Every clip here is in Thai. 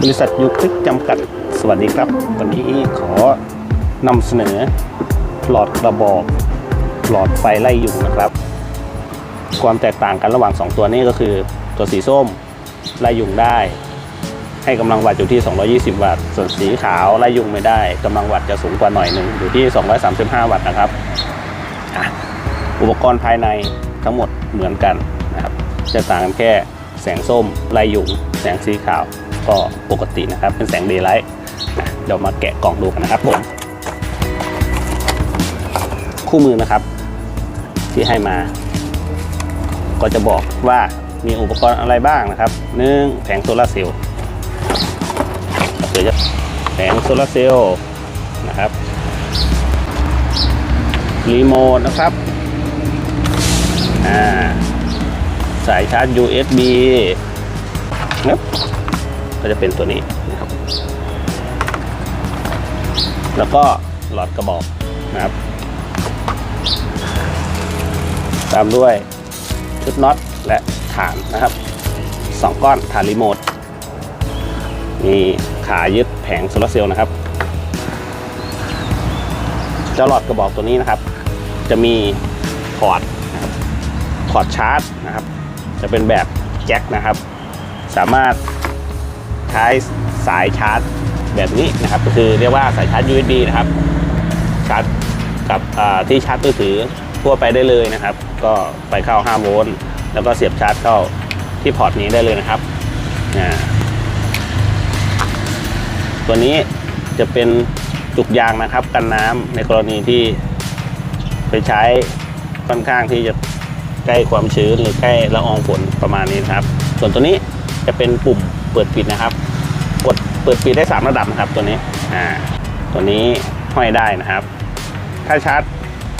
บริษัทยูคลิกจำกัดสวัสดีครับ วันนี้ขอนำเสนอหลอดกระบอกหลอดไฟไล่ยุงนะครับ ความแตกต่างกันระหว่าง 2 ตัวนี้ก็คือตัวสีส้มไล่ยุงได้ ให้กำลังวัตต์อยู่ที่ 220 วัตต์ ส่วนสีขาวไล่ยุงไม่ได้กำลังวัตต์จะสูงกว่าหน่อยหนึ่งอยู่ที่ 235 วัตต์นะครับอุปกรณ์ภายในทั้งหมดเหมือนกันนะครับจะต่างกันแค่แสงส้มไล่ยุงแสงสีขาว ก็ปกตินะครับ เป็นแสงเดย์ไลท์นะเดี๋ยวมาแกะกล่องดูกันนะครับผมคู่มือนะครับ ที่ให้มา ก็จะบอกว่ามีอุปกรณ์อะไรบ้างนะครับหนึ่งแผงโซลาร์เซลล์เดี๋ยวจะแผงโซลาร์เซลล์นะครับรีโมทนะครับสายชาร์จ USB นะ ก็จะเป็นตัวนี้นะครับ แล้วก็หลอดกระบอกนะครับ ตามด้วยชุดน็อตและฐานนะครับสองก้อนฐานรีโมทมีขายึดแผงโซลาร์เซลล์นะครับ เจ้าหลอดกระบอกตัวนี้นะครับ จะมีพอร์ตพอร์ตชาร์จนะครับ จะเป็นแบบแจ็คนะครับ สามารถ ช้สายชาร์จแบบนี้นะครับ ก็คือเรียกว่าสายชาร์จ USB นะครับชาร์จกับที่ชาร์จมือถือทั่วไปได้เลยนะครับ ก็ไปเข้า 5 โวลต์แล้วก็เสียบชาร์จเข้าที่พอร์ตนี้ได้เลยนะครับอ่าตัวนี้จะเป็นจุกยางนะครับ กันน้ำในกรณีที่ไปใช้ค่อนข้างที่จะใกล้ความชื้นหรือใกล้ละอองฝนประมาณนี้นครับ ส่วนตัวนี้จะเป็นปุ่มเปิดปิดนะครับ เปิดปิดได้ 3 ระดับนะครับตัวนี้อ่าตัวนี้ห้อยได้นะครับ ถ้าชาร์จ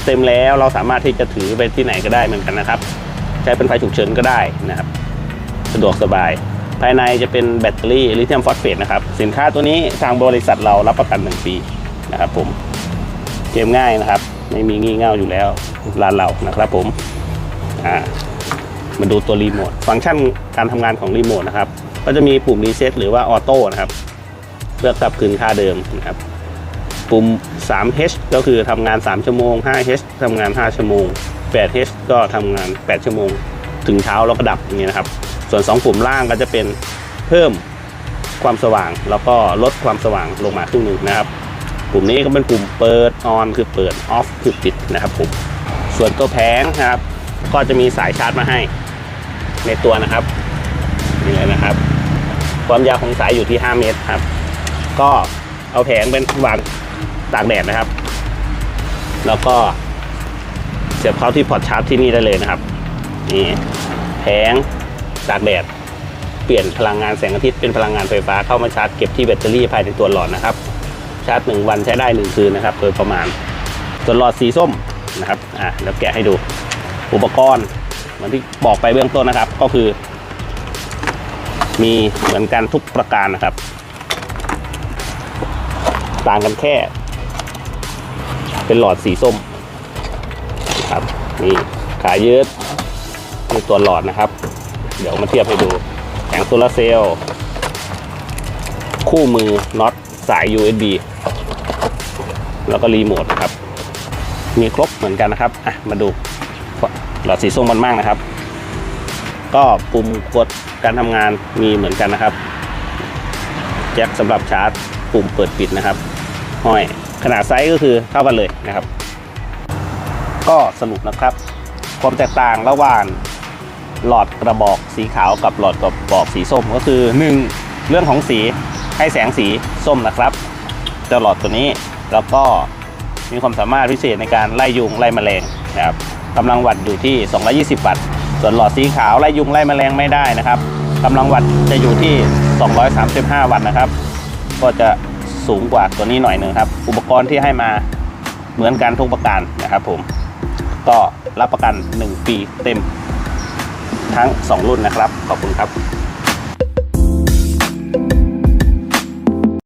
เต็มแล้วเราสามารถที่จะถือไปที่ไหนก็ได้เหมือนกันนะครับ ใช้เป็นไฟฉุกเฉินก็ได้นะครับสะดวกสบาย ภายในจะเป็นแบตเตอรี่ลิเธียมฟอสเฟตนะครับ สินค้าตัวนี้ทางบริษัทเรารับประกัน1ปีนะครับผมเกมง่ายนะครับ ไม่มีงี่เง่าอยู่แล้วร้านเรานะครับผมอ่ามาดูตัวรีโมทฟังก์ชันการทำงานของรีโมทนะครับ ก็จะมีปุ่มรีเซ็ตหรือว่าออโต้นะครับ เพื่อกลับคืนค่าเดิมนะครับปุ่ม 3H ก็คือทำงาน 3 ชั่วโมง 5H ทำงาน 5 ชั่วโมง 8H ก็ทำงาน 8 ชั่วโมง ถึงเช้าแล้วก็ดับอย่างเงี้ยนะครับ ส่วน 2 ปุ่มล่างก็จะเป็นเพิ่มความสว่างแล้วก็ลดความสว่างลงมาครึ่งหนึ่งนะครับปุ่มนี้ก็เป็นปุ่มเปิด on คือเปิด off คือปิดนะครับผมส่วนตัวแผงนะครับ ก็จะมีสายชาร์จมาให้ ในตัวนะครับนี่เลยนะครับ ความยาวของสายอยู่ที่ 5 เมตรครับ ก็เอาแผงเป็นวางตากแดดนะครับ แล้วก็เสียบเข้าที่พอร์ตชาร์จที่นี่ได้เลยนะครับนี่แผงตากแดดเปลี่ยนพลังงานแสงอาทิตย์เป็นพลังงานไฟฟ้าเข้ามาชาร์จเก็บที่แบตเตอรี่ภายในตัวหลอดนะครับ ชาร์จหนึ่งวันใช้ได้หนึ่งคืนนะครับโดยประมาณส่วนหลอดสีส้มนะครับอะแล้วแกะให้ดูอุปกรณ์เหมือนที่บอกไปเบื้องต้นนะครับ ก็คือ มีเหมือนกันทุกประการนะครับ ต่างกันแค่ เป็นหลอดสีส้มครับนี่ขายืดมีตัวหลอดนะครับ เดี๋ยวมาเทียบให้ดูแผงโซลาเซลล์คู่มือน็อตสาย USB แล้วก็รีโมทนะครับ มีครบเหมือนกันนะครับอะมาดูหลอดสีส้มมันมากนะครับ ก็ปุ่มกดการทำงานมีเหมือนกันนะครับ แจ็คสำหรับชาร์จ ปุ่มเปิดปิดนะครับ ห้อย ขนาดไซส์ก็คือเท่ากันเลยนะครับ ก็สรุปนะครับ ความแตกต่างระหว่างหลอดกระบอกสีขาวกับหลอดกระบอกสีส้มก็คือ 1. เรื่องของสีให้แสงสีส้มนะครับเจ้าหลอดตัวนี้แล้วก็มีความสามารถพิเศษในการไล่ยุงไล่แมลงนะครับกำลังวัตต์อยู่ที่ 220 วัตต์ ส่วนหลอดสีขาวไล่ยุงไล่แมลงไม่ได้นะครับกำลังวัตต์จะอยู่ที่ 235 วัตต์นะครับ ก็จะ สูงกว่าตัวนี้หน่อยหนึ่งครับ อุปกรณ์ที่ให้มาเหมือนกันทุกประการนะครับผม ก็รับประกัน 1 ปีเต็มทั้ง 2 รุ่นนะครับ ขอบคุณครับ